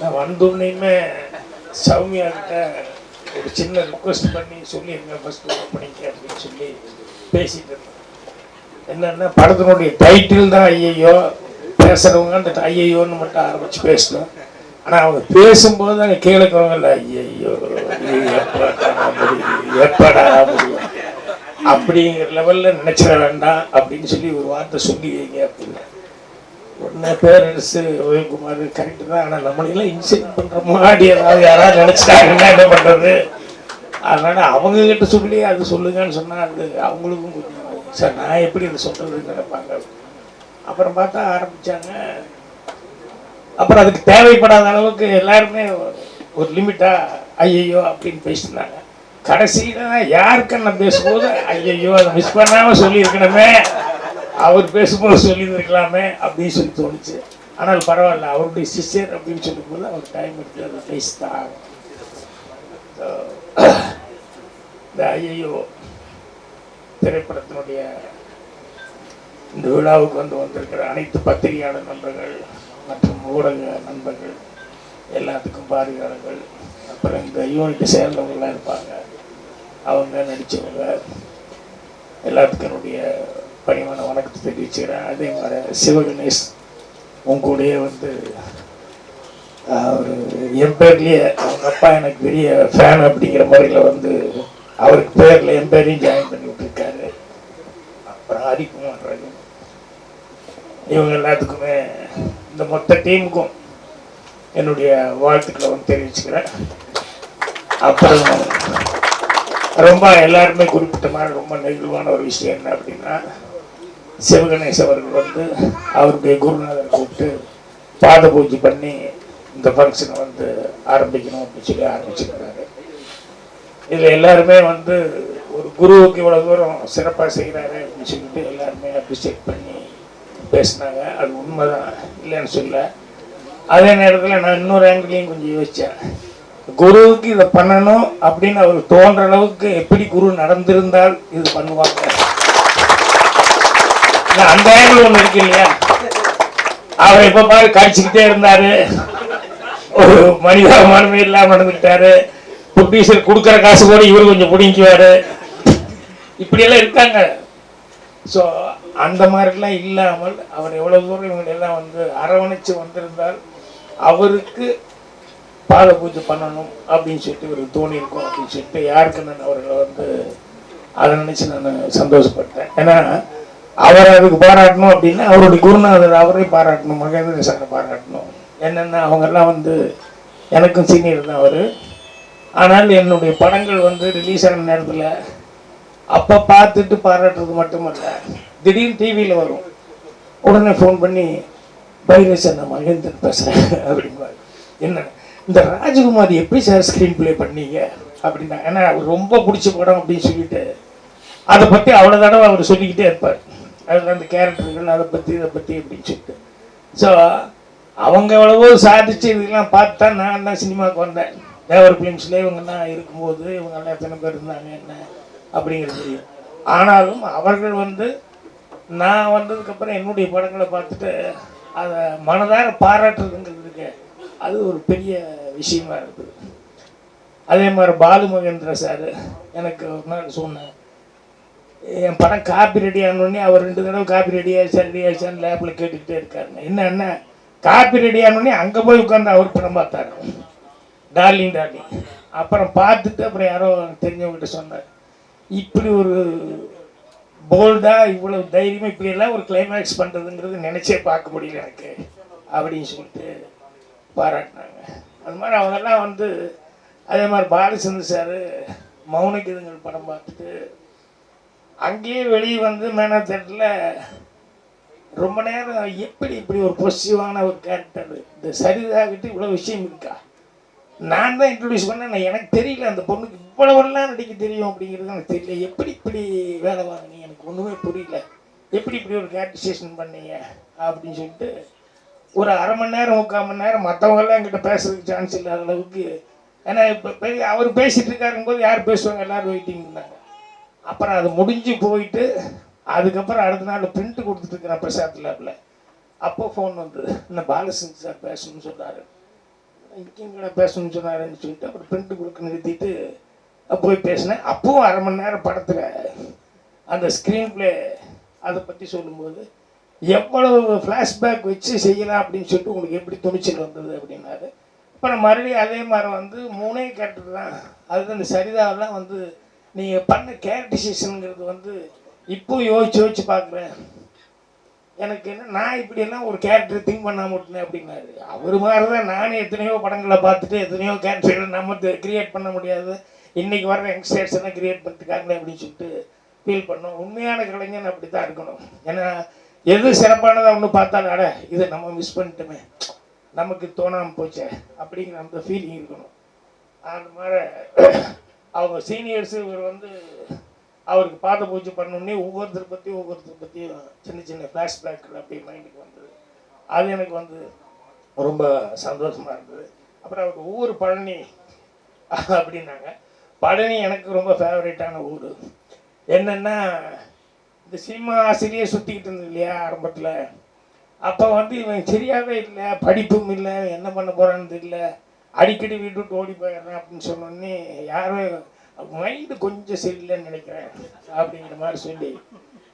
நான் வந்தோடனேயுமே சௌமியா கிட்ட ஒரு சின்ன ரிக்வஸ்ட் பண்ணி சொல்லியிருந்தேன் ஃபர்ஸ்ட் ஓப்பனிங்க அப்படின்னு சொல்லி பேசிட்டு இருந்தேன். என்னன்னா படத்தினுடைய டைட்டில் தான் ஐயையோ பேசுறவங்க அந்த ஐயையோன்னு மட்டும் ஆரம்பிச்சு பேசணும் ஆனால் அவங்க பேசும்போது அங்கே கேளுக்கிறவங்கல்ல ஐயையோ எப்படா முடியும் எப்படா முடியும்? அப்படிங்கிற லெவலில் நினைச்சிட வேண்டாம் அப்படின்னு சொல்லி ஒரு வார்த்தை சொல்லி வைங்க அப்படின்னு. உடனே பேரரசு உதயகுமார் கரெக்டு தான். ஆனால் நம்மளெல்லாம் இன்சல்ட் பண்ணுற மாதிரி ஏதாவது யாராவது நினச்சிட்டாங்கன்னா என்ன பண்ணுறது அதனால் அவங்க கிட்ட சொல்லி அது சொல்லுங்கன்னு சொன்னால் அது அவங்களுக்கும் கொஞ்சம் சார் நான் எப்படி அதை சொல்கிறதுன்னு நினைப்பாங்க? அப்புறம் பார்த்தா ஆரம்பித்தாங்க அப்புறம் அதுக்கு தேவைப்படாத அளவுக்கு எல்லாருமே ஒரு லிமிட்டாக ஐயையோ அப்படின்னு பேசினாங்க. கடைசியில் யாருக்கு நான் பேசும்போது ஐயையோ அதை மிஸ் பண்ணாமல் சொல்லியிருக்கணுமே. அவர் பேசும்போது சொல்லியிருக்கலாமே அப்படின்னு சொல்லி தோணுச்சு. ஆனால் பரவாயில்ல அவருடைய சிஸ்டர் அப்படின்னு சொல்லும்போது அவர் டைம் எடுத்து அதை பேசித்தான் இந்த ஐயையோ திரைப்படத்தினுடைய இந்த விழாவுக்கு வந்து வந்திருக்கிற அனைத்து பத்திரிகையாளர் நண்பர்கள் மற்றும் ஊடக நண்பர்கள் எல்லாத்துக்கும் பார்வையாளர்கள் அப்புறம் இந்த யூனிட்டை சேர்ந்தவங்களாம் இருப்பாங்க. அவங்க நடித்தவங்க எல்லாத்துக்கும் என்னுடைய பணிவான வணக்கத்தை தெரிவிச்சுக்கிறேன். அதே மாதிரி சிவகணேஷ் உங்களுடைய வந்து அவர் எம்பேர்லேயே அவங்க அப்பா எனக்கு பெரிய ஃபேன் அப்படிங்கிற முறையில் வந்து அவருக்கு பேரில் எம்பேரையும் ஜாயின் பண்ணி விட்டுருக்காரு அப்புறம் ஹரிக்குமார் ரகு இவங்க எல்லாத்துக்குமே இந்த மொத்த டீமுக்கும் என்னுடைய வாழ்த்துக்களை வந்து தெரிவிச்சுக்கிறேன். அப்புறம் ரொம்ப எல்லாருமே குறிப்பிட்ட மாதிரி ரொம்ப நெகிழ்வான ஒரு விஷயம் என்ன அப்படின்னா சிவகணேஷ் அவர்கள் வந்து அவருடைய குருநாதர் கூப்பிட்டு பாத பூஜை பண்ணி இந்த ஃபங்க்ஷனை வந்து ஆரம்பிக்கணும் அப்படின்னு சொல்லி ஆரம்பிச்சிருக்கிறாரு. இதில் எல்லாருமே வந்து ஒரு குருவுக்கு இவ்வளோ தூரம் சிறப்பாக செய்கிறாரு அப்படின்னு சொல்லிட்டு எல்லாருமே அப்ரிஷியேட் பண்ணி பேசினாங்க. அது உண்மைதான். இல்லைன்னு சொல்ல. அதே நேரத்தில் நான் இன்னொரு ஆங்கிலையும் கொஞ்சம் யோசித்தேன் குருவுக்கு இதை பண்ணணும் அப்படின்னு அவருக்கு தோன்ற அளவுக்கு எப்படி குரு நடந்திருந்தால் இது பண்ணுவாங்க? அந்த ஆங்கிள் ஒண்ணு இருக்கு இல்லையா? அவர் எப்போ பாரு கடிச்சுக்கிட்டே இருந்தாரு. ஒரு மனிதாபமானமே இல்லாம நடந்துக்கிட்டாரு. ப்ரொடியூசர் கொடுக்குற காசு கூட இவர் கொஞ்சம் பிடிக்குவாரு இப்படியெல்லாம் இருக்காங்க. ஸோ அந்த மாதிரிலாம் இல்லாமல் அவர் எவ்வளோ தூரம் இவங்க எல்லாம் வந்து அரவணைச்சு வந்திருந்தால் அவருக்கு பாத பூஜை பண்ணணும் அப்படின்னு சொல்லிட்டு இவருக்கு தோணியிருக்கும் அப்படின்னு சொல்லிட்டு யாருக்கு நான் அவர்களை வந்து அதை நினச்சி நான் சந்தோஷப்பட்டேன் ஏன்னா அவர் அதுக்கு பாராட்டணும் அப்படின்னா அவருடைய குருநாதர் அவரே பாராட்டணும் மகேந்திர சாரை பாராட்டணும். என்னென்னா அவங்கெல்லாம் வந்து எனக்கும் சீனியர் தான் அவர். ஆனால் என்னுடைய படங்கள் வந்து ரிலீஸ் ஆன நேரத்தில் அப்போ பார்த்துட்டு பாராட்டுறது மட்டுமல்ல திடீர்னு டிவியில் வரும். உடனே ஃபோன் பண்ணி பைரேஷ் சார் நான் மகேந்திரன் பேசுகிறேன் அப்படிம்பாரு. என்ன இந்த ராஜகுமார் எப்படி சார் ஸ்க்ரீன் ப்ளே பண்ணீங்க? அப்படின்னா ஏன்னா அவர் ரொம்ப பிடிச்ச படம் அப்படின்னு சொல்லிட்டு அதை பற்றி அவ்வளோ தடவை அவர் சொல்லிக்கிட்டே இருப்பார். அதில் அந்த கேரக்டர்கள் அதை பற்றி இதை பற்றி அப்படின்னு சொல்லிட்டு ஸோ அவங்க எவ்வளவோ சாதிச்சு இதெல்லாம் பார்த்து தான் நான் தான் சினிமாவுக்கு வந்தேன். தேவர் ஃபிலிம்ஸில் இவங்கெல்லாம் இருக்கும்போது இவங்கெல்லாம் எத்தனை பேர் இருந்தாங்க என்ன அப்படிங்கிறது தெரியும். ஆனாலும் அவர்கள் வந்து நான் வந்ததுக்கப்புறம் என்னுடைய படங்களை பார்த்துட்டு அதை மனதார பாராட்டுறதுங்கிறது இருக்கு. அது ஒரு பெரிய விஷயமா இருக்குது. அதே மாதிரி பாலு மகேந்திர சார் எனக்கு ஒரு நாள் சொன்னேன் என் படம் காப்பி ரெடி ஆனோடனே அவர் ரெண்டு தடவை காப்பி ரெடி ஆயிடுச்சா ரெடி ஆயிடுச்சான்னு லேபில் கேட்டுக்கிட்டே இருக்காருங்க. என்ன என்ன? காப்பி ரெடி ஆனோடனே அங்கே போய் உட்காந்து அவர் படம் பார்த்தாரு. டார்லிங் டார்லிங் அப்புறம் பார்த்துட்டு அப்புறம் யாரோ தெரிஞ்சவங்ககிட்ட சொன்னார். இப்படி ஒரு போல்டாக இவ்வளோ தைரியமாக இப்படியெல்லாம் ஒரு கிளைமேக்ஸ் பண்ணுறதுங்கிறது நினச்சே பார்க்க முடியல எனக்கு. அப்படின்னு சொல்லிட்டு பாராட்டினாங்க. அது மாதிரி அவங்கெல்லாம் வந்து அதே மாதிரி பாலச்சந்திர சார் மௌனகிதங்கள் படம் பார்த்துட்டு அங்கேயே வெளியே வந்து மேனத்தட்டில் ரொம்ப நேரம் எப்படி இப்படி ஒரு பொசிட்டிவான ஒரு கேரக்டர் இந்த சரிதாகிட்டு இவ்வளோ விஷயம் இருக்கா? நான் தான் இன்ட்ரடியூஸ் பண்ணேன். நான் எனக்கு தெரியல அந்த பொண்ணுக்கு இவ்வளவெல்லாம் நடிக்க தெரியும் அப்படிங்கிறது எனக்கு தெரியல. எப்படி இப்படி வேலை வாங்கினீங்க? எனக்கு ஒன்றுமே புரியல. எப்படி இப்படி ஒரு கேரக்டரைசேஷன் பண்ணீங்க? அப்படின்னு சொல்லிட்டு ஒரு அரை மணி நேரம் முக்கால் மணி நேரம் மற்றவங்கெல்லாம் என்கிட்ட பேசுறதுக்கு சான்ஸ் இல்லாத அளவுக்கு ஏன்னா இப்போ பெரிய அவர் பேசிகிட்டு இருக்காருங்கும்போது யார் பேசுவாங்க? எல்லோரும் வெயிட்டிங் இருந்தாங்க. அப்புறம் அது முடிஞ்சு போயிட்டு அதுக்கப்புறம் அடுத்த நாள் பிரிண்ட் கொடுத்துட்ருக்கிறேன் பிரசாத் லேபில் அப்போ ஃபோன் வந்தது இந்த பாலசிங் சார் பேசணும்னு சொன்னார். இங்கேயும் கூட பேசணும்னு சொன்னாருன்னு சொல்லிட்டு அப்புறம் பிரிண்ட் கொடுக்க நிறுத்திட்டு போய் பேசினேன். அப்பவும் அரை மணி நேரம் படத்தில் அந்த ஸ்க்ரீன் ப்ளே அதை பற்றி சொல்லும்போது எவ்வளவு ஃப்ளாஷ்பேக் வச்சு செய்யலாம் அப்படின்னு சொல்லிட்டு உங்களுக்கு எப்படி துணிச்சல் வந்தது? அப்படின்னாரு. அப்புறம் மறுபடியும் அதே மாதிரி வந்து மூணே கேரக்டர் தான். அது இந்த சரிதாவெல்லாம் வந்து நீங்கள் பண்ண கேரக்டரைசேஷனுங்கிறது வந்து இப்போ யோசிச்சு யோசிச்சு பார்க்குறேன் எனக்கு என்ன நான் இப்படியெல்லாம் ஒரு கேரக்டர் திங்க் பண்ணாம விட்டேன் அப்படின்னாரு. அவர் மாதிரி தான் நானும் எத்தனையோ படங்களை பார்த்துட்டு எத்தனையோ கேரக்டர்களை நம்ம கிரியேட் பண்ண முடியாது. இன்றைக்கி வர யங்ஸ்டர்ஸ் எல்லாம் கிரியேட் பண்ணிருக்காங்களே அப்படின்னு சொல்லிட்டு ஃபீல் பண்ணோம். உண்மையான கலைஞன் அப்படி தான் இருக்கணும். ஏன்னா எது சிறப்பானதாக ஒன்று பார்த்தாலும் அட இதை நம்ம மிஸ் பண்ணிட்டோமே. நமக்கு தோணாமல் போச்சே அப்படிங்கிற அந்த ஃபீலிங் இருக்கணும். அந்த மாதிரி அவங்க சீனியர்ஸ் இவர் வந்து அவருக்கு பாத பூஜை பண்ணோடனே ஒவ்வொருத்தர் பற்றியும் ஒவ்வொருத்தர் பற்றியும் சின்ன சின்ன ஃப்ளாஷ்பேக்கில் அப்படியே மைண்டுக்கு வந்தது. அது எனக்கு வந்து ரொம்ப சந்தோஷமாக இருந்தது. அப்புறம் அவருக்கு ஊர் பழனி அப்படின்னாங்க. பழனி எனக்கு ரொம்ப ஃபேவரேட்டான ஊர். என்னென்னா இந்த சினிமா ஆசிரியை சுற்றிக்கிட்டு இருந்தது இல்லையா ஆரம்பத்தில். அப்போ வந்து இவன் சரியாகவே இல்லை படிப்பும் இல்லை என்ன பண்ண போகிறான்னு தெரியல. அடிக்கடி வீட்டு விட்டு ஓடி போயிடுறேன் அப்படின்னு சொன்னோடனே யாரும் மைண்டு கொஞ்சம் சரியில்லைன்னு நினைக்கிறேன் அப்படிங்கிற மாதிரி சொல்லி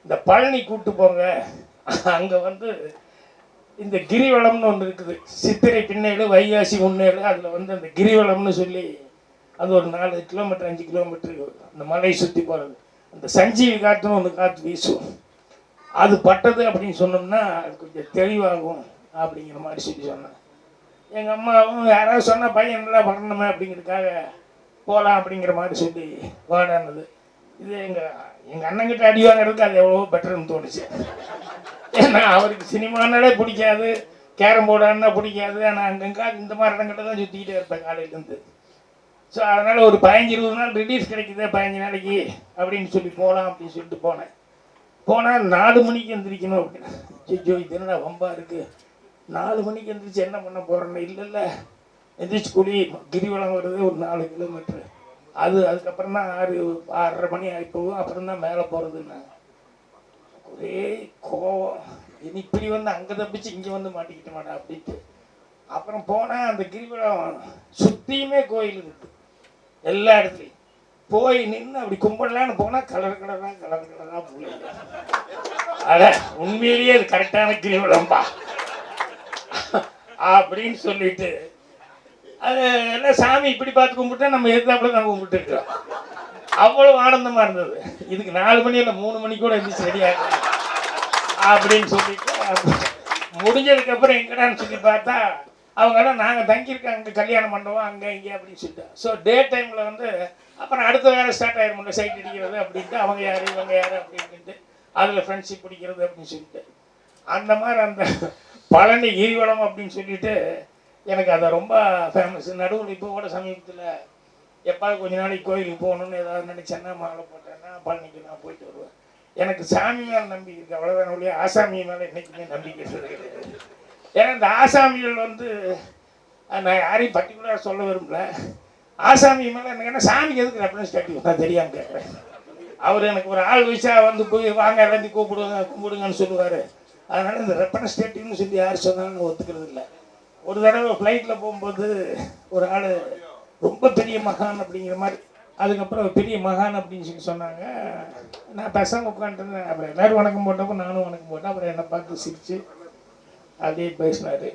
இந்த பழனி கூப்பிட்டு போங்க. அங்கே வந்து இந்த கிரிவலம்னு ஒன்று இருக்குது. சித்திரை பின்னேடு வைகாசி முன்னேடு அதில் வந்து அந்த கிரிவலம்னு சொல்லி அது ஒரு நாலு கிலோமீட்டர் அஞ்சு கிலோமீட்டர் அந்த மலையை சுற்றி போகிறது அந்த சஞ்சீவி காற்றுன்னு ஒன்று காற்று வீசும். அது பட்டது அப்படின்னு சொன்னோம்னா அது கொஞ்சம் தெளிவாகும் அப்படிங்கிற மாதிரி சொல்லி சொன்னேன். எங்கள் அம்மாவும் யாராவது சொன்ன பையன் நல்லா வரணுமே அப்படிங்கிறதுக்காக போகலாம் அப்படிங்கிற மாதிரி சொல்லி வாடானது. இது எங்கள் எங்கள் அண்ணங்கிட்ட அடி வாங்குறதுக்கு அது எவ்வளோ பெட்டர்னு தோணுச்சு. ஏன்னா அவருக்கு சினிமானாலே பிடிக்காது கேரம் போர்டான்னா பிடிக்காது ஆனால் அங்கங்கே இந்த மாதிரி இடங்கிட்ட தான் சுற்றிக்கிட்டே இருப்பேன் காலையிலேருந்து ஸோ அதனால் ஒரு பதினஞ்சு இருபது நாள் ரிலீஃப் கிடைக்குது பதினஞ்சு நாளைக்கு அப்படின்னு சொல்லி போகலாம் அப்படின்னு சொல்லிட்டு போனேன். போனால் நாலு மணிக்கு எந்திரிக்கணும் அப்படின்னு. ஐயோ இது ரொம்ப இருக்குது நாலு மணிக்கு எந்திரிச்சு என்ன பண்ண போகிறேன்னு இல்லை இல்லை எந்திரிச்சு குழி கிரிவலம் வருது ஒரு நாலு கிலோமீட்ரு அது அதுக்கப்புறம் தான் ஆறு ஆறரை மணி ஆகி போகும். அப்புறம் தான் மேலே போகிறதுன்னாங்க ஒரே கோவம். இனி இப்படி வந்து அங்கே தப்பிச்சு இங்கே வந்து மாட்டிக்கிட்ட மாட்டேன் அப்படின்ட்டு. அப்புறம் போனால் அந்த கிரிவலம் சுற்றியுமே கோயில் இருக்குது எல்லா இடத்துலையும். போய் நின்று அப்படி கும்பிடலான்னு போனால் கலர் கலராக கலர் கலராக புள்ளி அட உண்மையிலேயே அது கரெக்டான கிரிவலம்பா. அப்படின்னு சொல்லிட்டு அது எல்லாம் சாமி இப்படி பார்த்து கும்பிட்டா நம்ம எதிர்த்தாப்புல தான் கும்பிட்டு இருக்கிறோம் அவ்வளோ ஆனந்தமா இருந்தது. இதுக்கு நாலு மணி இல்லை மூணு மணி கூட இருந்துச்சு சரியாக அப்படின்னு சொல்லிட்டு முடிஞ்சதுக்கப்புறம் எங்கடான்னு சொல்லி பார்த்தா அவங்கெல்லாம் நாங்கள் தங்கியிருக்கோம் அங்கே கல்யாணம் பண்ணுவோம் அங்கே இங்கே அப்படின்னு சொல்லிட்டு. ஸோ டே டைமில் வந்து அப்புறம் அடுத்த வேலை ஸ்டார்ட் ஆயிருமுல்ல சைட் அடிக்கிறது அப்படின்ட்டு அவங்க யார் இவங்க யார் அப்படின்ட்டு அதில் ஃப்ரெண்ட்ஷிப் பிடிக்கிறது அப்படின்னு சொல்லிட்டு. அந்த மாதிரி அந்த பழனி கிரிவலம் அப்படின்னு சொல்லிட்டு எனக்கு அதை ரொம்ப ஃபேமஸ் நடுவில் இப்போ கூட சமீபத்தில் எப்பாவது கொஞ்ச நாளைக்கு கோயிலுக்கு போகணும்னு ஏதாவது நினச்சேன்னா மாலை போட்டேன்னா பழனிக்கு நான் போயிட்டு வருவேன். எனக்கு சாமி மேலே நம்பிக்கை இருக்குது அவ்வளோதான் ஒழிய ஆசாமி மேலே என்றைக்குமே நம்பிக்கை இருக்குது ஏன்னா இந்த ஆசாமிகள் வந்து நான் யாரையும் பர்டிகுலராக சொல்ல விரும்பல. ஆசாமி மேலே எனக்கு என்ன சாமிக்கு எதுக்கு ரெஃபரன்ஸ் கட்டி நான் தெரியாமல் கேட்குறேன் அவர் எனக்கு ஒரு ஆள் வயசாக வந்து போய் வாங்க எல்லாத்தையும் கூப்பிடுங்க கும்பிடுங்கன்னு சொல்லுவார். அதனால் இந்த ரெப்ரஸன்டேட்டிவ்னு சொல்லி யார் சொன்னாலும் நான் ஒத்துக்கிறது இல்லை. ஒரு தடவை ஃப்ளைட்டில் போகும்போது ஒரு ஆள் ரொம்ப பெரிய மகான் அப்படிங்கிற மாதிரி அதுக்கப்புறம் பெரிய மகான் அப்படின்னு சொல்லி சொன்னாங்க. நான் பசங்க உட்காந்துருந்தேன் அப்புறம் எல்லோரும் வணக்கம் போட்டப்போ நானும் வணக்கம் போட்டேன். அப்புறம் என்னை பார்த்து சிரித்து அப்படியே பேசினார்.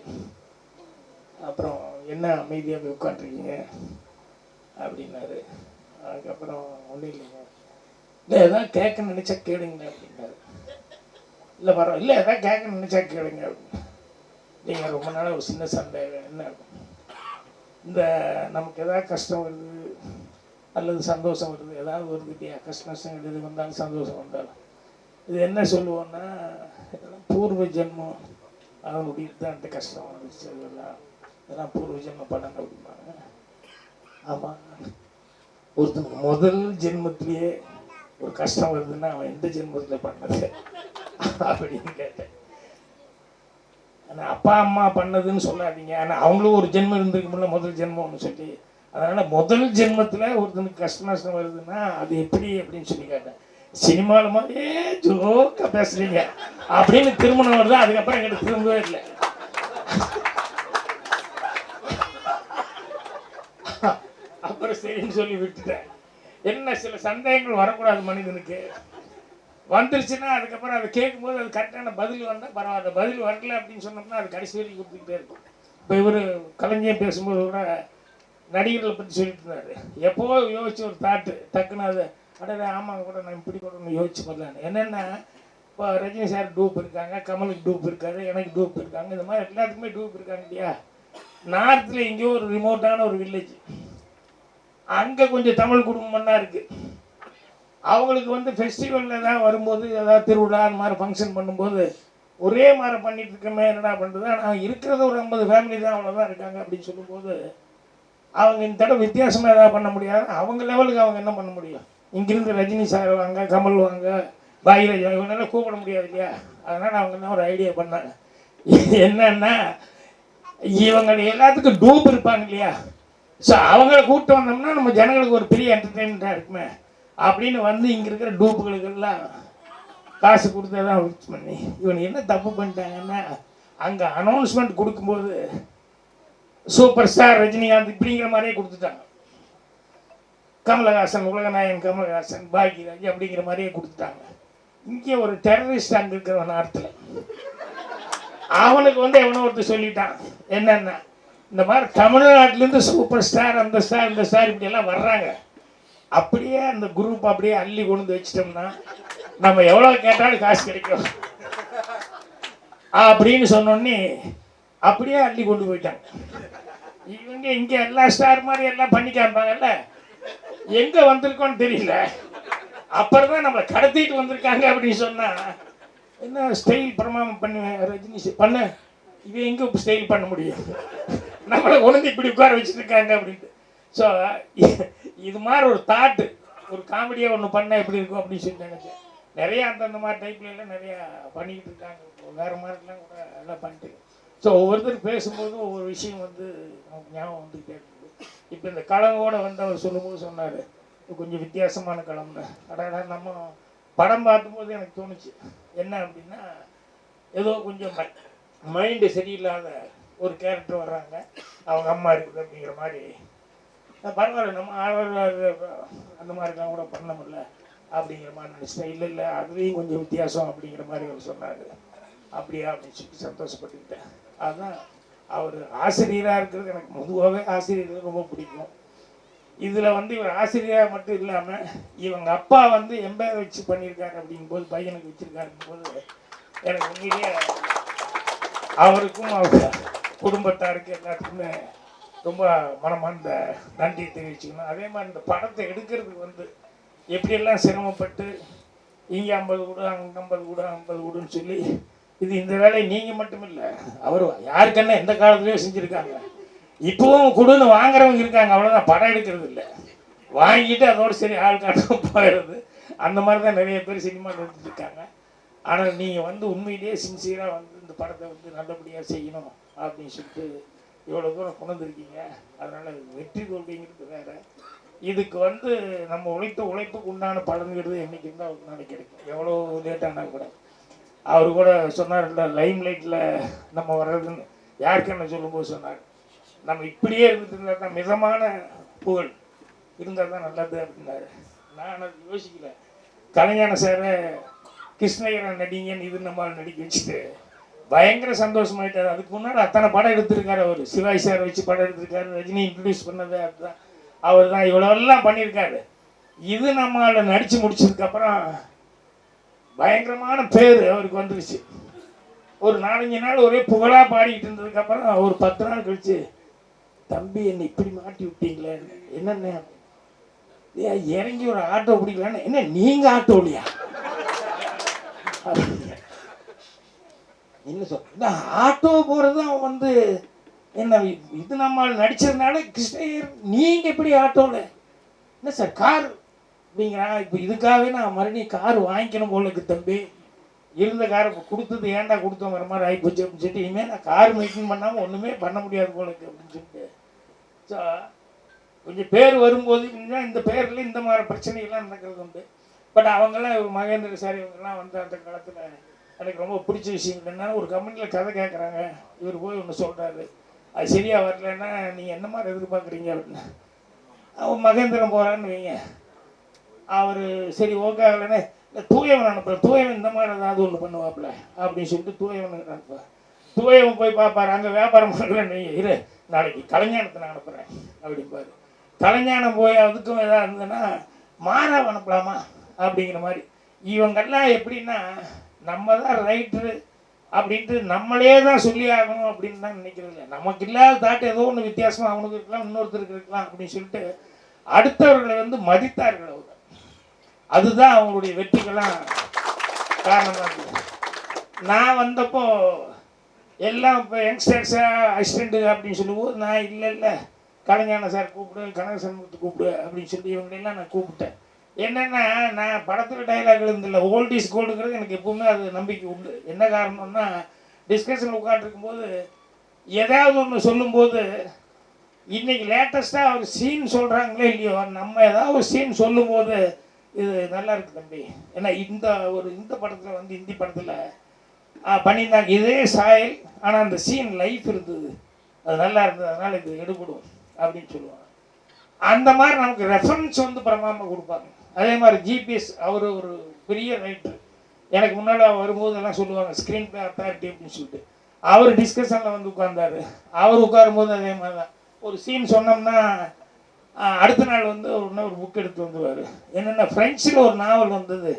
அப்புறம் என்ன அமைதியாக போய் உட்காந்துருக்கீங்க அப்படின்னாரு. அதுக்கப்புறம் ஒன்றும் இல்லைங்க. இல்லை எதாவது கேட்க நினச்சா கேளுங்க அப்படின்னாரு. இல்லை வர இல்லை எதாவது கேட்க நினச்சா கேளுங்க. நீங்கள் ரொம்ப நாளாக ஒரு சின்ன சண்டை என்ன? இந்த நமக்கு எதாவது கஷ்டம் வருது அல்லது சந்தோஷம் வருது ஏதாவது வருது இல்லையா கஷ்ட நஷ்டம் எது வந்தாலும் சந்தோஷம் வந்தாலும். இது என்ன சொல்லுவோன்னா இதெல்லாம் பூர்வ ஜென்மம். அவனுடைய தான் கஷ்டம் வந்துச்சு அதெல்லாம். இதெல்லாம் பூர்வ ஜென்ம பலன் அப்படிம்பாங்க. ஆமாம் ஒருத்தனுக்கு முதல் ஜென்மத்திலேயே ஒரு கஷ்டம் வருதுன்னா அவன் எந்த ஜென்மத்தில் பண்ணது? அப்படின்னு கேட்டேன். ஆனால் அப்பா அம்மா பண்ணதுன்னு சொல்லாதீங்க. ஆனால் அவங்களும் ஒரு ஜென்மம் இருந்திருக்குமில்ல முதல் ஜென்மம்னு சொல்லி. அதனால் முதல் ஜென்மத்தில் ஒருத்தனுக்கு கஷ்ட நஷ்டம் வருதுன்னா அது எப்படி அப்படின்னு சொல்லி கேட்டேன். சினிமாவில் மாதிரியே ஜோக்காக பேசுறீங்க. அப்படின்னு திருமணம் வருது அதுக்கப்புறம் எங்கிட்ட திரும்பவே இல்லை. அப்புறம் சரின்னு சொல்லி விட்டுட்டேன். என்ன சில சந்தேகங்கள் வரக்கூடாது மனிதனுக்கு. வந்துருச்சுன்னா அதுக்கப்புறம் அதை கேட்கும்போது அது கரெக்டான பதில் வந்தால் பரவாயில்ல பதில் வரல அப்படின்னு சொன்னோம்னா அது கடைசி வரைக்கும் கொடுத்துக்கிட்டே இருக்கும். இப்போ இவர் கலைஞர் பேசும்போது கூட நடிகர்களை பற்றி சொல்லிட்டு இருந்தார். எப்போ யோசிச்சு ஒரு தாட்டு டக்குன்னு அது அடையா ஆமாங்க கூட நான் இப்படி கூட ஒன்று யோசிச்சு பண்ணலான்னு என்னென்னா இப்போ ரஜினி சார் டூப் இருக்காங்க கமலுக்கு டூப் இருக்காரு எனக்கு டூப் இருக்காங்க இந்த மாதிரி எல்லாத்துக்குமே டூப் இருக்காங்க இல்லையா? நார்த்தில் எங்கேயோ ஒரு ரிமோட்டான ஒரு வில்லேஜ் அங்கே கொஞ்சம் தமிழ் குடும்பம்னா இருக்குது அவங்களுக்கு வந்து ஃபெஸ்டிவலில் தான் வரும்போது ஏதாவது திருவிழா அந்த மாதிரி ஃபங்க்ஷன் பண்ணும்போது ஒரே மாதிரி பண்ணிட்டு இருக்கமே என்னடா பண்ணுறது ஆனால் இருக்கிறது ஒரு ஐம்பது ஃபேமிலி தான் அவ்வளோதான் இருக்காங்க அப்படின்னு சொல்லும்போது அவங்க இந்த தடவை வித்தியாசமாக ஏதாவது பண்ண முடியாது. அவங்க லெவலுக்கு அவங்க என்ன பண்ண முடியும்? இங்கிருந்து ரஜினி சார் வாங்க கமல் வாங்க பாயிரஜா வாங்க கூப்பிட முடியாது இல்லையா? அதனால் அவங்க என்ன ஒரு ஐடியா பண்ணாங்க? என்னன்னா இவங்க எல்லாத்துக்கும் டூப் இருப்பாங்க இல்லையா? ஸோ அவங்கள கூப்பிட்டு வந்தோம்னா நம்ம ஜனங்களுக்கு ஒரு பெரிய என்டர்டெயின்மெண்ட்டாக இருக்குமே. அப்படின்னு வந்து இங்கே இருக்கிற டூப்புகளுக்கெல்லாம் காசு கொடுத்து தான் ஃபிக்ஸ் பண்ணி இவன் என்ன தப்பு பண்ணிட்டாங்கன்னா அங்கே அனௌன்ஸ்மெண்ட் கொடுக்கும்போது சூப்பர் ஸ்டார் ரஜினிகாந்த் இப்படிங்கிற மாதிரியே கொடுத்துட்டாங்க. கமலஹாசன் உலகநாயகன் கமலஹாசன் பாக்யராஜ் அப்படிங்கிற மாதிரியே கொடுத்துட்டாங்க. இங்கே ஒரு டெரரிஸ்ட் அங்கே இருக்கிறவன் அர்த்தத்தில் அவனுக்கு வந்து எவனோ ஒருத்தர் சொல்லிட்டான் என்னென்ன இந்த மாதிரி தமிழ்நாட்டிலேருந்து சூப்பர் ஸ்டார் அந்த ஸ்டார் இந்த ஸ்டார் இப்படியெல்லாம் வர்றாங்க. அப்படியே அந்த குரூப் அப்படியே அள்ளி கொண்டு வந்து வச்சிட்டோம்னா நம்ம எவ்வளோ கேட்டாலும் காசு கிடைக்கும். அப்படின்னு சொன்னோடனே அப்படியே அள்ளி கொண்டு போயிட்டாங்க. இவங்க இங்கே எல்லா ஸ்டார் மாதிரி எல்லாம் பண்ணி காமிப்பாங்கல்ல? எங்கே வந்திருக்கோன்னு தெரியல. அப்புறம் தான் நம்மளை கடத்திட்டு வந்திருக்காங்க அப்படின்னு சொன்னால் என்ன ஸ்டைல் பிரமாணம் பண்ணு ரஜினி பண்ண. பண்ணு இவன் எங்கே ஸ்டைல் பண்ண முடியும்? நம்மளை உணர்ந்து இப்படி உட்கார வச்சுருக்காங்க அப்படின்ட்டு. ஸோ இது மாதிரி ஒரு தாட்டு ஒரு காமெடியாக ஒன்று பண்ணால் எப்படி இருக்கும் அப்படின்னு சொல்லி நினச்சேன். நிறையா அந்தந்த மாதிரி டைப்லலாம் நிறையா பண்ணிக்கிட்டு இருக்காங்க. வேறு மாதிரிலாம் கூட எல்லாம் பண்ணிட்டு ஸோ ஒவ்வொருத்தர் பேசும்போது ஒவ்வொரு விஷயம் வந்து நமக்கு ஞாபகம் வந்து இருக்குது. இப்போ இந்த களங்கோட வந்து அவர் சொல்லும்போது சொன்னார். கொஞ்சம் வித்தியாசமான களம்னு அடடா நம்ம படம் பார்க்கும்போது எனக்கு தோணுச்சு. என்ன அப்படின்னா ஏதோ கொஞ்சம் மைண்டு சரியில்லாத ஒரு கேரக்டர் வர்றாங்க. அவங்க அம்மா இருக்குது அப்படிங்கிற மாதிரி. பரவாயில்ல நம்ம ஆழ்வார் அந்த மாதிரிலாம் கூட பண்ண முடியல அப்படிங்கிற மாதிரி நினச்சிட்டேன். இல்லை இல்லை அதுலேயும் கொஞ்சம் வித்தியாசம் அப்படிங்கிற மாதிரி அவர் சொன்னார். அப்படியா அப்படின்னு சொல்லி சந்தோஷப்பட்டுக்கிட்டேன். அதுதான் அவர் ஆசிரியராக இருக்கிறது எனக்கு பொதுவாகவே ஆசிரியர்கள் ரொம்ப பிடிக்கும். இதில் வந்து இவர் ஆசிரியராக மட்டும் இல்லாமல் இவங்க அப்பா வந்து எம்பேர் வச்சு பண்ணியிருக்காரு அப்படிங்கும்போது பையனுக்கு வச்சுருக்காருங்கும் போது எனக்கு உண்மையிலேயே அவருக்கும் அவர் குடும்பத்தாருக்கு எல்லாத்துக்குமே ரொம்ப மனமார்ந்த நன்றி தெரிவிச்சுக்கணும். அதே மாதிரி இந்த படத்தை எடுக்கிறதுக்கு வந்து எப்படியெல்லாம் சிரமப்பட்டு இங்கே ஐம்பது கூட அங்கே ஐம்பது கூட ஐம்பது கூடன்னு சொல்லி இது இந்த வேலையை நீங்கள் மட்டும் இல்லை அவர் யாருக்கென்ன எந்த காலத்துலேயும் செஞ்சுருக்காங்க. இப்போவும் கொடுன்னு வாங்குறவங்க இருக்காங்க அவ்வளோதான் படம் எடுக்கிறது இல்லை. வாங்கிட்டு அதோட சரி ஆள் காட்டும் போயிடுறது அந்த மாதிரி தான் நிறைய பேர் சினிமா எடுத்துட்டு ஆனால் நீங்கள் வந்து உண்மையிலேயே சின்சியராக வந்து இந்த படத்தை வந்து நல்லபடியாக செய்யணும். அப்படின்னு சொல்லிட்டு இவ்வளோ தூரம் கொண்டு வந்திருக்கீங்க அதனால் வெற்றி தோல்விங்கிறது வேற. இதுக்கு வந்து நம்ம உழைத்த உழைப்புக்கு உண்டான பலன்கிறது என்னைக்கு இருந்தால் அவருக்கு நாளைக்கு கிடைக்கும் எவ்வளோ லேட்டானா கூட. அவர் கூட சொன்னார்ல லைம் லைட்டில் நம்ம வர்றதுன்னு. யாருக்கு என்ன சொல்லும்போது சொன்னார் நம்ம இப்படியே இருந்துட்டு இருந்தால் தான் மிதமான புகழ். இருந்தால் தான் நல்லது அப்படின்னாரு. நான் அது யோசிக்கல. கலைஞான சாரை கிருஷ்ணகிரன் நடிங்கன்னு இது நம்ம நடிக்க வச்சுட்டு பயங்கர சந்தோஷமாயிட்டார். அதுக்கு முன்னாடி அத்தனை படம் எடுத்திருக்காரு அவர். சிவாய் சார் வச்சு படம் எடுத்திருக்காரு. ரஜினி இன்ட்ரடியூஸ் பண்ணது அதுதான். அவர் தான் இவ்வளோலாம் பண்ணியிருக்காரு. இது நம்மள நடித்து முடிச்சதுக்கப்புறம் பயங்கரமான பேர் அவருக்கு வந்துருச்சு. ஒரு நாலஞ்சு நாள் ஒரே புகழாக பாடிக்கிட்டு இருந்ததுக்கப்புறம் ஒரு பத்து நாள் கழிச்சு தம்பி என்னை இப்படி மாட்டி விட்டீங்களே? என்னென்ன? இறங்கி ஒரு ஆட்டோ பிடிக்கலான்னு. என்ன நீங்கள் ஆட்டோலையா? என்ன சொல் இந்த ஆட்டோ போறது அவன் வந்து என்ன இது நம்ம நடிச்சதுனால கிருஷ்ணகிரி நீங்க எப்படி ஆட்டோல? என்ன சார் கார்? அப்படிங்கிறான் இப்போ இதுக்காகவே நான் மறுபடியும் கார் வாங்கிக்கணும் போல இருக்கு தம்பி. இருந்த காரை இப்போ கொடுத்தது ஏன்டா கொடுத்தோங்கிற மாதிரி ஆகி போச்சு அப்படின்னு சொல்லிட்டு இனிமேல் நான் கார் மெயின்டைன் பண்ணாமல் ஒன்றுமே பண்ண முடியாது போல இருக்கு அப்படின்னு சொல்லிட்டு. ஸோ கொஞ்சம் பேர் வரும்போது இந்த பேரில் இந்த மாதிரி பிரச்சனைகள்லாம் நடக்கிறது உண்டு பட் அவங்கெல்லாம் மகேந்திர சார் இவங்கெல்லாம் வந்து அந்த காலத்தில் எனக்கு ரொம்ப பிடிச்ச விஷயம் என்னென்னா ஒரு கம்பெனியில் கதை கேட்குறாங்க இவர் போய் ஒன்று சொல்கிறாரு அது சரியாக வரலன்னா நீங்கள் என்ன மாதிரி எதிர்பார்க்குறீங்க அப்படின்னு. அவன் மகேந்திரன் போகிறான்னு வைங்க. அவர் சரி ஓகே ஆகலைன்னு இல்லை தூயவன் அனுப்புகிறேன் தூயவன் இந்த மாதிரி ஏதாவது ஒன்று பண்ணுவாப்புல அப்படின்னு சொல்லிட்டு தூயவன் அனுப்புவேன் தூயவன் போய் பார்ப்பார் அங்கே வியாபாரம் பண்ணலன்னு வைங்க. இரு நாளைக்கு கலைஞானத்தை நான் அனுப்புகிறேன் அப்படிம்பாரு. கலைஞானம் போய் அதுக்கும் எதாவது இருந்ததுன்னா மாறாவை அனுப்பலாமா அப்படிங்கிற மாதிரி. இவங்கெல்லாம் எப்படின்னா நம்ம தான் ரைட்ரு அப்படின்ட்டு நம்மளே தான் சொல்லி ஆகணும் அப்படின்னு தான் நினைக்கிறது இல்லை. நமக்கு இல்லாத தாட் ஏதோ ஒன்று வித்தியாசமாக அவனுக்கு இருக்கலாம் இன்னொருத்தருக்கு இருக்கலாம் அப்படின்னு சொல்லிட்டு அடுத்தவர்களை வந்து மதித்தார்கள் அவங்க. அதுதான் அவங்களுடைய வெற்றிக்கெல்லாம் காரணமாக நான் வந்தப்போ எல்லாம் இப்போ யங்ஸ்டர்ஸாக அசிஸ்டண்ட்டு அப்படின்னு சொல்லும்போது நான் இல்லை இல்லை. கலைஞான சார் கூப்பிடு கனகசன்முகத்தை கூப்பிடு அப்படின்னு சொல்லி இவங்களெல்லாம் நான் கூப்பிட்டேன். என்னென்னா நான் படத்தில் டைலாக் எழுந்தில்ல ஓல்ட் இஸ் கோல்டுங்கிறது எனக்கு எப்பவுமே அது நம்பிக்கை உண்டு. என்ன காரணம்னா டிஸ்கஷன் உட்காந்துருக்கும்போது ஏதாவது ஒன்று சொல்லும்போது இன்றைக்கி லேட்டஸ்ட்டாக ஒரு சீன் சொல்கிறாங்களே இல்லையோ நம்ம ஏதாவது ஒரு சீன் சொல்லும்போது இது நல்லா இருக்கு தம்பி. ஏன்னா இந்த ஒரு இந்த படத்தில் வந்து ஹிந்தி படத்தில் பண்ணியிருந்தாங்க. இதே சாயல் ஆனால் அந்த சீன் லைஃப் இருந்தது. அது நல்லா இருந்தது அதனால் இது எடுபடும் அப்படின்னு சொல்லுவாங்க. அந்த மாதிரி நமக்கு ரெஃபரன்ஸ் வந்து பிரமாம கொடுப்பாங்க. அதே மாதிரி ஜிபிஎஸ் அவர் ஒரு பெரிய ரைட்டர் எனக்கு முன்னால் வரும்போது எல்லாம் சொல்லுவாங்க ஸ்க்ரீன் பிளே அத்தாரிட்டி அப்படின்னு சொல்லிட்டு. அவர் டிஸ்கஷனில் வந்து உட்கார்ந்தார். அவர் உட்காரும்போது அதே மாதிரி தான் ஒரு சீன் சொன்னோம்னா அடுத்த நாள் வந்து ஒரு ஒரு புக் எடுத்து வந்துடுவார் என்னென்ன ஃப்ரெஞ்சில் ஒரு நாவல் வந்தது.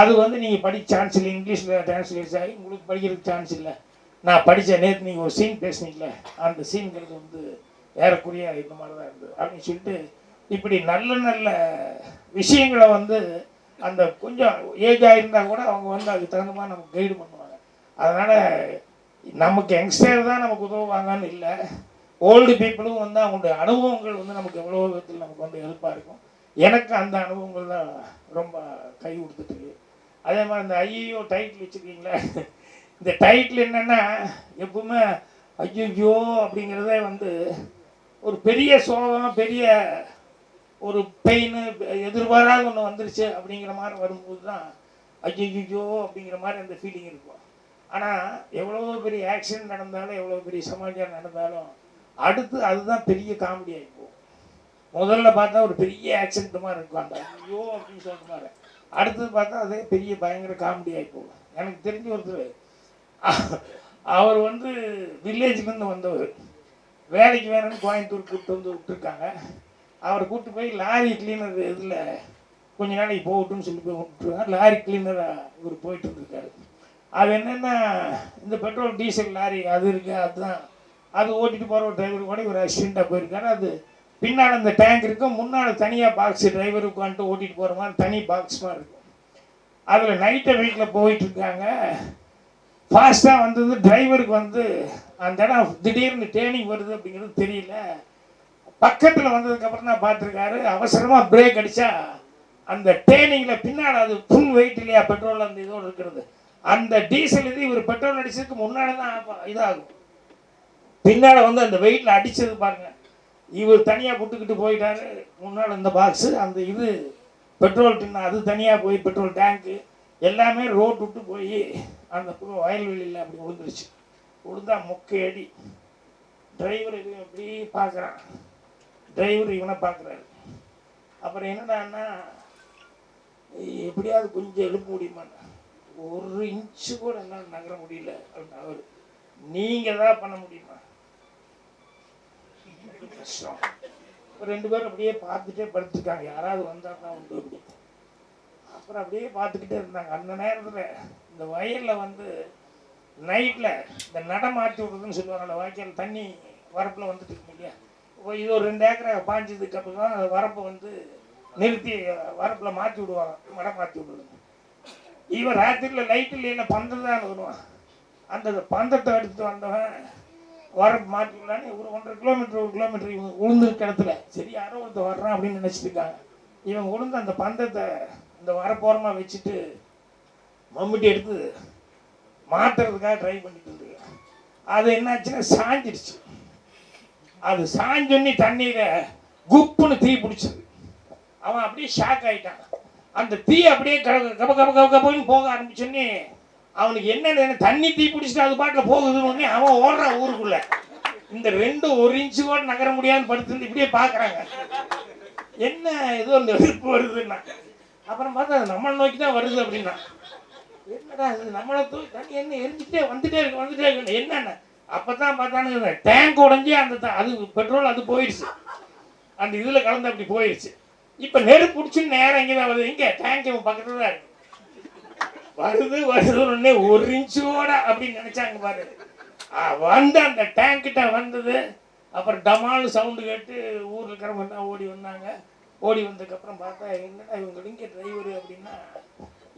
அது வந்து நீங்கள் படிக்க சான்ஸ் இல்லை. இங்கிலீஷில் டிரான்ஸ்லேட் ஆகி உங்களுக்கு படிக்கிறதுக்கு சான்ஸ் இல்லை. நான் படித்தேன் நேற்று நீங்கள் ஒரு சீன் பேசுனீங்களே அந்த சீன்கிறது வந்து ஏறக்குறைய இந்த மாதிரி தான் இருந்தது. அப்படின்னு சொல்லிட்டு இப்படி நல்ல நல்ல விஷயங்களை வந்து அந்த கொஞ்சம் ஏஜ் ஆகியிருந்தால் கூட அவங்க வந்து அதுக்கு தகுந்த மாதிரி நமக்கு கைடு பண்ணுவாங்க. அதனால் நமக்கு யங்ஸ்டர் தான் நமக்கு உதவுவாங்கன்னு இல்லை. ஓல்டு பீப்புளும் வந்து அவங்களுடைய அனுபவங்கள் வந்து நமக்கு எவ்வளோ விதத்தில் நமக்கு வந்து ஹெல்ப்பாக இருக்கும். எனக்கு அந்த அனுபவங்கள் தான் ரொம்ப கை கொடுத்துட்டு அதே மாதிரி இந்த ஐயோ டைட்டில் வச்சுருக்கீங்களே இந்த டைட்டில் என்னென்னா எப்பவுமே ஐயோ அப்படிங்கிறதே வந்து ஒரு பெரிய சோகம் பெரிய ஒரு பெயின் எதிர்பாராத ஒன்று வந்துருச்சு அப்படிங்கிற மாதிரி வரும்போது தான் ஐயோ அப்படிங்கிற மாதிரி அந்த ஃபீலிங் இருக்கும். ஆனால் எவ்வளோ பெரிய ஆக்சிடென்ட் நடந்தாலும் எவ்வளோ பெரிய சமாச்சாரம் நடந்தாலும் அடுத்து அதுதான் பெரிய காமெடி ஆகிப்போம் போகும். முதல்ல பார்த்தா ஒரு பெரிய ஆக்சிடென்ட் மாதிரி இருக்கும். அந்த ஐயோ அப்படின்னு சொல்கிற மாதிரி. அடுத்தது பார்த்தா அதே பெரிய பயங்கர காமெடி ஆகிப்போம் எனக்கு தெரிஞ்ச ஒருத்தர் அவர் வந்து வில்லேஜ்லேருந்து வந்தவர். வேலைக்கு வேணும்னு கோயம்புத்தூர் கூப்பிட்டு வந்து விட்டுருக்காங்க. அவரை கூப்பிட்டு போய் லாரி கிளீனர் இதில் கொஞ்ச நாளைக்கு போகட்டும்னு சொல்லி போய் விட்டுருக்காங்க லாரி கிளீனராக இவர் போயிட்டு இருந்திருக்காரு அது என்னென்னா இந்த பெட்ரோல் டீசல் லாரி அது இருக்குது அதுதான். அது ஓட்டிட்டு போகிற ஒரு டிரைவர் கூட இவர் அசிஸ்டண்ட்டாக போயிருக்காரு. அது பின்னால் அந்த டேங்க் இருக்கும் முன்னால் தனியாக பாக்ஸ் டிரைவர் உட்காந்துட்டு ஓட்டிட்டு போகிற மாதிரி தனி பாக்ஸ் மாதிரி இருக்கும் அதில் நைட்டை வீட்டில் போயிட்டு இருக்காங்க. ஃபாஸ்ட்டாக வந்தது டிரைவருக்கு வந்து அந்த இடம் திடீர்னு டேர்னிங் வருது அப்படிங்கிறது தெரியல. பக்கத்தில் வந்ததுக்கப்புறம் தான் பார்த்துருக்காரு. அவசரமாக பிரேக் அடித்தா அந்த டேனிங்கில் பின்னால் அது ஃபுல் வெயிட் இல்லையா? பெட்ரோல் அந்த இதோடு இருக்கிறது. அந்த டீசல் இது இவர் பெட்ரோல் அடிச்சதுக்கு முன்னாடி தான் இதாகும். பின்னால் வந்து அந்த வெயிட்டில் அடித்தது பாருங்க. இவர் தனியாக புட்டுக்கிட்டு போயிட்டாரு. முன்னால் இந்த பாக்ஸு அந்த இது பெட்ரோல் டின்னு அது தனியாக போய் பெட்ரோல் டேங்க்கு எல்லாமே ரோட் விட்டு போய் அந்த பக்கம் வயல்வெளியில் அப்படி விழுந்துருச்சு விழுந்தா மொக்கை அடி டிரைவர் இது அப்படி பார்க்குறான். டிரைவர் இவனை பார்க்குறாரு. அப்புறம் என்னடான்னா எப்படியாவது கொஞ்சம் எழுப்ப முடியுமாண்ணா ஒரு இன்ச்சு கூட என்னால் நகர முடியல அப்படின்னு அவர் நீங்கள் தான் பண்ண முடியுமா? கஷ்டம். இப்போ ரெண்டு பேரும் அப்படியே பார்த்துட்டே படுத்துருக்காங்க. யாராவது வந்தால் தான் உண்டு அப்படி. அப்புறம் அப்படியே பார்த்துக்கிட்டே இருந்தாங்க. அந்த நேரத்தில் இந்த வயலில் வந்து நைட்டில் இந்த நட மாற்றி விடுறதுன்னு அந்த வாய்க்கால் தண்ணி வரப்பில் வந்துட்டு இருக்கு இல்லையா இது ஒரு ரெண்டு ஏக்கரை பாஞ்சதுக்கு அப்புறம் தான் வரப்பை வந்து நிறுத்தி வரப்பில் மாற்றி விடுவாங்க. மடம் மாற்றி விடுவாங்க இவன் ராத்திரியில் லைட் இல்லையில பந்தம் தான் வருவான் அந்த பந்தத்தை எடுத்துட்டு வந்தவன் வரப்பு மாற்றி விடலான்னு ஒரு ஒன்றரை கிலோமீட்டர் ஒரு கிலோமீட்டர் இவங்க உளுந்துருக்க இடத்துல சரி யாரோ ஒருத்தர் வர்றான் அப்படின்னு நினச்சிட்டு இருக்காங்க. இவன் உளுந்து அந்த பந்தத்தை இந்த வரப்போரமாக வச்சுட்டு மம்முட்டி எடுத்து மாற்றுறதுக்காக ட்ரை பண்ணிட்டு இருந்துருக்கான். அது என்னாச்சுன்னா சாஞ்சிடுச்சு. அது சாஞ்சொன்னி தண்ணியில் குப்புன்னு தீ பிடிச்சது. அவன் அப்படியே ஷாக் ஆயிட்டான். அந்த தீ அப்படியே கப கப கப கப கபன்னு போக ஆரம்பிச்சோன்னே அவனுக்கு என்ன தண்ணி தீ பிடிச்சிட்டு அது பாட்டில் போகுதுன்னு உடனே அவன் ஓடுறான் ஊருக்குள்ள. இந்த ரெண்டு ஒரு இன்ச்சு கூட நகர முடியாதுன்னு படுத்துருந்து இப்படியே பார்க்குறாங்க என்ன ஏதோ இந்த வெறுப்பு வருதுன்னா. அப்புறம் பார்த்தா அது நம்மளை நோக்கி தான் வருது அப்படின்னா. என்னடா அது நம்மளை தூக்கி தண்ணி என்ன எரிஞ்சுட்டே வந்துட்டே இருக்கு வந்துட்டே இருக்கு. என்னென்ன? அப்பதான் பார்த்தானுங்க டேங்க் உடஞ்சி அந்த அது பெட்ரோல் அது போயிடுச்சு. அந்த இதில் கலந்து அப்படி போயிடுச்சு. இப்போ நெருப்பு பிடிச்சின்னு நேரம் இங்கே தான் வருது. இங்கே டேங்க் இவன் பக்கத்தில் தான் இருக்கு. வருது உடனே ஒரு இன்ச்சோட அப்படின்னு நினைச்சாங்க பாரு. வந்து அந்த டேங்க்கிட்ட வந்தது. அப்புறம் டமால் சவுண்டு கேட்டு ஊரில் இருக்கிறவங்க ஓடி வந்தாங்க. ஓடி வந்ததுக்கப்புறம் பார்த்தா என்னடா இவங்க இங்கே டிரைவர் அப்படின்னா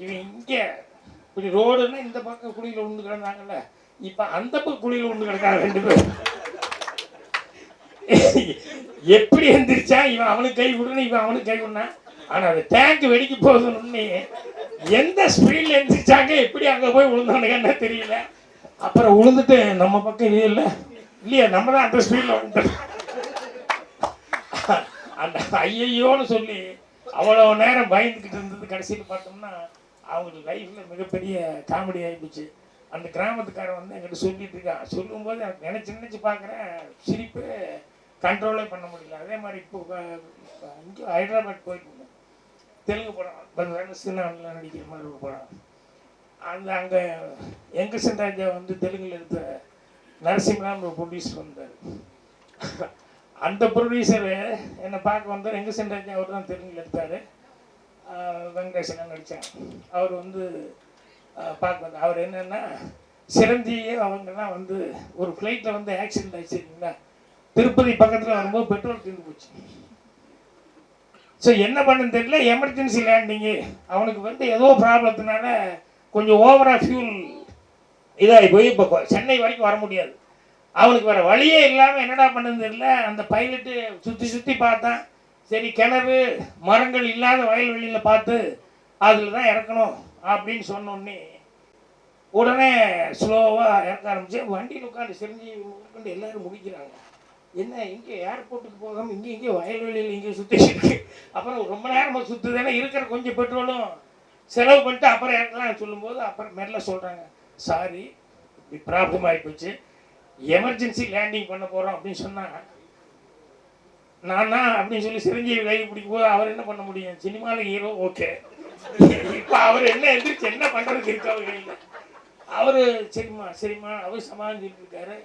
இவன் இங்கே இப்படி ரோடுன்னா இந்த பக்கம் குழியில் விழுந்து கிடந்தாங்கல்ல. இப்போ அந்த குழியில் விழுந்து கிடக்காங்க ரெண்டு பேரும். எப்படி எந்திரிச்சா இவன் அவனுக்கு கை விடணும் இவன் அவனுக்கு கை விடனா ஆனா அது டேங்க் வெடிக்க போகுதுன்னு எந்த ஸ்பீட்ல எந்திரிச்சாங்க? எப்படி அங்க போய் விழுந்தானுங்கன்னு தெரியல. அப்புறம் விழுந்துட்டு நம்ம பக்கம் இது இல்லை. இல்லையா? நம்ம தான் அந்த ஸ்பீட்ல வந்துட்டோம் அந்த ஐயையோன்னு சொல்லி அவ்வளோ நேரம் பயந்துக்கிட்டு இருந்தது கடைசியில் பார்த்தோம்னா அவங்க லைஃப்ல மிகப்பெரிய காமெடி ஆகிப்போச்சு அந்த கிராமத்துக்காரன் வந்து என்கிட்ட சொல்லிட்டு இருக்கான். சொல்லும்போது எனக்கு நினைச்சு நினைச்சு பார்க்குறேன் சிரிப்பு கண்ட்ரோலே பண்ண முடியல. அதே மாதிரி இப்போ இங்கே ஹைதராபாத் போயிட்டு இருந்தேன். தெலுங்கு படம் சின்ன நடிக்கிற மாதிரி ஒரு படம். அந்த அங்கே எங்கசன் ராஜா வந்து தெலுங்குல எடுத்த நரசிம்மராம் ஒரு ப்ரொடியூசர் வந்தார். அந்த ப்ரொடியூசர் என்னை பார்க்க வந்தார். எங்கசன் ராஜா அவர் தான் தெலுங்குல எடுத்தார் வெங்கடேசன் நடித்தாங்க அவர் வந்து பார்க்க அவர் என்னென்னா சிரஞ்சீவி அவங்கெல்லாம் வந்து ஒரு ஃப்ளைட்டில் வந்து ஆக்சிடென்ட் ஆயிடுச்சு இல்லைங்களா? திருப்பதி பக்கத்தில் வரும்போது பெட்ரோல் தீர்ந்து போச்சு. ஸோ என்ன பண்ணுன்னு தெரியல. எமர்ஜென்சி லேண்டிங்கு அவனுக்கு வந்து ஏதோ ப்ராப்ளத்தினால கொஞ்சம் ஓவராக ஃபியூல் இதாகி போய் இப்போ சென்னை வரைக்கும் வர முடியாது. அவனுக்கு வேறு வழியே இல்லாமல் என்னடா பண்ணுன்னு தெரியல. அந்த பைலட்டு சுற்றி சுற்றி பார்த்தான். சரி கிணறு மரங்கள் இல்லாத வயல்வெளியில் பார்த்து அதில் தான் இறக்கணும். அப்படின்னு சொன்னோடனே உடனே ஸ்லோவாக இறக்க ஆரம்பிச்சு வண்டியில் உட்காந்து செஞ்சு உட்காந்து எல்லாரும் முடிக்கிறாங்க. என்ன இங்கே ஏர்போர்ட்டுக்கு போகாமல் இங்கே இங்கே வயல்வெளியில் இங்கே சுற்றி அப்புறம் ரொம்ப நேரமாக சுற்றுதானே இருக்கிற கொஞ்சம் பெட்ரோலும். செலவு பண்ணிட்டு அப்புறம் இறக்கலாம் சொல்லும்போது அப்புறம் மெல்ல சொல்கிறாங்க சாரி இப்படி ப்ராப்ளம் ஆகிப்போச்சு எமர்ஜென்சி லேண்டிங் பண்ண போகிறோம் அப்படின்னு சொன்னாங்க நானா? அப்படின்னு சொல்லி சிரஞ்சீவி கை பிடிக்கும் போது அவர் என்ன பண்ண முடியும்? சினிமாவில் ஹீரோ ஓகே இப்போ அவர் என்ன எந்திரிச்சு என்ன பண்ணுறதுக்கு இருக்கு அவர் அவரு சரிம்மா சரிம்மா அவர் சமாளிச்சுட்டு இருக்காரு.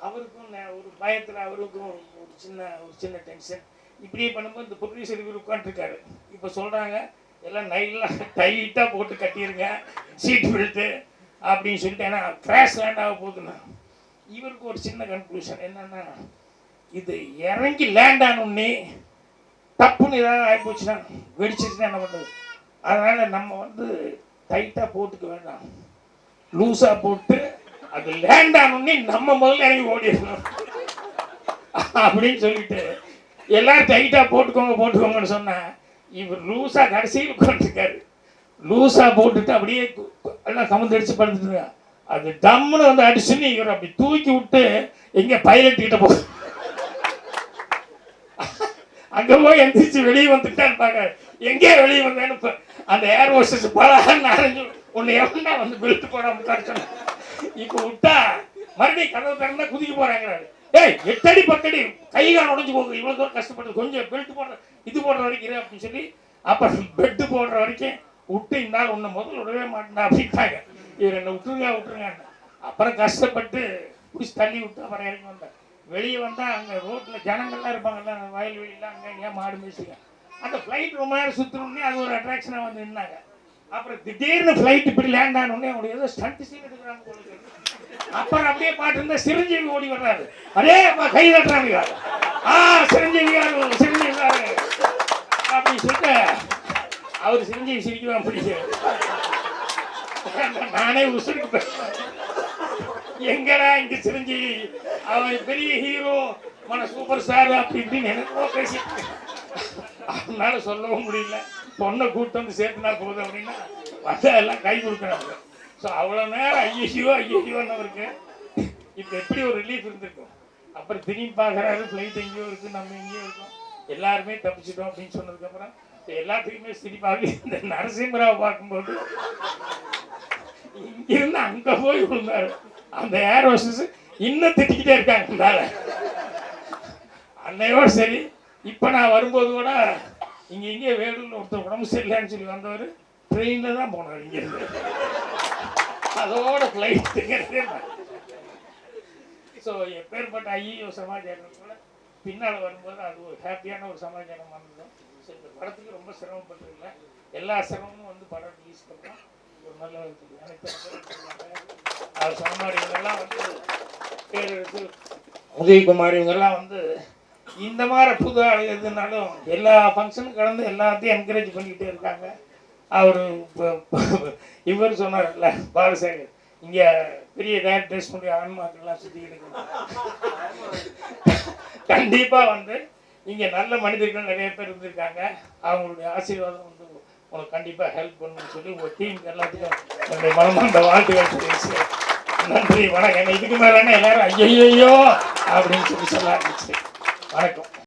அவருக்கும் ஒரு பயத்தில் அவருக்கும் ஒரு சின்ன ஒரு சின்ன டென்ஷன் இப்படியே பண்ணும்போது இந்த ப்ரொடியூசர் இவர் உட்காந்துருக்காரு இப்போ சொல்கிறாங்க எல்லாம் நைலாம் டைட்டாக போட்டு கட்டிடுங்க சீட் பெல்ட்டு அப்படின்னு சொல்லிட்டு ஏன்னா கிராஷ் லேண்ட் ஆக போகுதுண்ணா இவருக்கு ஒரு சின்ன கன்க்ளூஷன் என்னன்னா இது இறங்கி லேண்ட் ஆனோடனே தப்புன்னு ஏதாவது ஆகிப்போச்சுன்னா வெடிச்சிச்சுன்னா என்ன பண்ணுறது அதனால் நம்ம வந்து டைட்டாக போட்டுக்க வேண்டாம். லூஸாக போட்டு அது லேண்ட் ஆனோடனே நம்ம முதல்ல இறங்கி ஓடிடணும். அப்படின்னு சொல்லிட்டு எல்லாரும் டைட்டாக போட்டுக்கோங்க போட்டுக்கோங்கன்னு சொன்னா இவர் லூஸாக கடைசியில் உட்காந்துருக்காரு லூஸாக போட்டுட்டு அப்படியே எல்லாம் கமுந்தடிச்சு படுத்துட்டு அது டம்முன்னு வந்து அடிச்சுன்னு இவர் அப்படி தூக்கி விட்டு எங்கே பைலட் கிட்ட போ அங்க போய் எந்திரிச்சு வெளியே வந்துட்டான்னு பாக்க எங்கே வெளியே வந்தேன்னு அந்த ஏர் ஹோஸ்டஸ் பலான்னு அரைஞ்சு உன்னை எவன்டா வந்து பெல்ட் போடாம உட்கார இப்போ விட்டா மறுபடியும் கதவு திறந்தா குதிக்க போறாங்கிறாரு. ஏய் எட்டடி பத்தடி கை கால் உடஞ்சு போகுது. இவ்வளோ தூரம் கஷ்டப்பட்டு கொஞ்சம் பெல்ட் போடுற இது போடுற வரைக்கும் இரு அப்படின்னு சொல்லி அப்புறம் பெட்டு போடுற வரைக்கும் விட்டு இந்த நாள் உன்னை முதல்ல விடவே மாட்டேன் அப்படின்ட்டாங்க. இவர் என்னை விட்டுருங்க விட்டுருங்க அப்புறம் கஷ்டப்பட்டு பிடிச்சி தள்ளி விட்டு அப்புறம் இறங்கி வந்தேன் வெளியே வந்தால் அங்கே ரோட்டில் ஜனங்கள்லாம் இருப்பாங்கல்ல அந்த வெளியெல்லாம் அங்கே இங்கே மாடு மேய்ச்சிங்க அந்த ஃப்ளைட் ரொம்ப நேரம் சுற்றணுன்னே அது ஒரு அட்ராக்ஷனாக வந்து நின்னாங்க. அப்புறம் திடீர்னு ஃப்ளைட் இப்படி லேண்ட் ஆனோடனே அவங்க ஏதோ ஸ்டண்ட் சீன் எடுக்கிறாங்க அப்புறம் அப்படியே பாட்டு இருந்தா சிரஞ்சீவி ஓடி வர்றாரு. அதே கை தட்டுறாங்க ஆ சிரஞ்சீவி யாரு? சிரஞ்சீவி யாரு அப்படின்னு சொல்லிட்டு அவர் சிரஞ்சீவி சிரிக்கலாம் பிடிக்கும் நானே உசுருக்கு எங்கடா இங்க சிரஞ்சீவி? அவன் பெரிய ஹீரோ மன சூப்பர் ஸ்டார் அப்படி இப்படின்னு எனக்கோ பேசிட்டு அதனால சொல்லவும் முடியல. பொண்ணை கூட்டு வந்து சேர்த்துனா போதும் அப்படின்னா வந்தா எல்லாம் கை கொடுக்குறாங்க. ஸோ அவ்வளோ நேரம் ஐயோ ஐயோன்னவருக்கு இப்போ எப்படி ஒரு ரிலீஃப் இருந்திருக்கும்? அப்புறம் திரும்பி பார்க்குறாரு ஃப்ளைட் எங்கேயோ இருக்குது நம்ம எங்கேயோ இருக்கோம். எல்லாருமே தப்பிச்சிட்டோம் அப்படின்னு சொன்னதுக்கப்புறம் எல்லாத்துக்குமே சிரிப்பாக இந்த நரசிம்மராவை பார்க்கும்போது இங்கிருந்து அங்கே போய் விழுந்தாரு. அந்த ஏர் ஹோஸ்டஸ் இன்னும் திட்டிக்கிட்டே இருக்காங்க மேல. அன்னையோட சரி இப்போ நான் வரும்போது கூட இங்கே இங்கே வேலூரில் ஒருத்தர் உடம்பு சரியில்லைன்னு சொல்லி வந்தவர் ட்ரெயினில் தான் போனார் இங்கேருந்து அதோட ஃப்ளைட்டுங்கிறதே ஸோ எப்பேற்பட்ட ஐயோ சமாச்சாரம் கூட பின்னால் வரும்போது அது ஒரு ஹாப்பியான ஒரு சமாச்சாரமாக இருந்தது ஸோ இந்த படத்துக்கு ரொம்ப சிரமப்பட்டிருக்கல. எல்லா சிரமமும் வந்து படம் ரிலீஸ் பண்ணோம். ஒரு நல்ல ஒரு அவர் சொன்ன மாதிரி இவங்கெல்லாம் வந்து பேர் எடுத்து உதயகுமார் இவங்கெல்லாம் வந்து இந்த மாதிரி புது ஆள் எதுனாலும் எல்லா ஃபங்க்ஷனும் கலந்து எல்லாத்தையும் என்கரேஜ் பண்ணிக்கிட்டே இருக்காங்க. அவர் இவர் சொன்னார்ல பாலசேகர் இங்கே பெரிய டேரக்டர்ஸ் பண்ணி ஆன்மாக்கள்லாம் சுற்றிக்கிட்டு கண்டிப்பாக வந்து இங்கே நல்ல மனிதர்கள் நிறைய பேர் இருந்திருக்காங்க. அவங்களுடைய ஆசீர்வாதம் வந்து உனக்கு கண்டிப்பாக ஹெல்ப் பண்ணணும்னு சொல்லி உங்கள் டீம் எல்லாத்துக்கும் என்னுடைய மனமார்ந்த வாழ்த்துக்கள் தெரிவிச்சு நன்றி வணக்கம். இதுக்கு மேலே எல்லாரும் ஐயோ அப்படின்னு சொல்லி சொல்ல ஆரம்பிச்சு வணக்கம்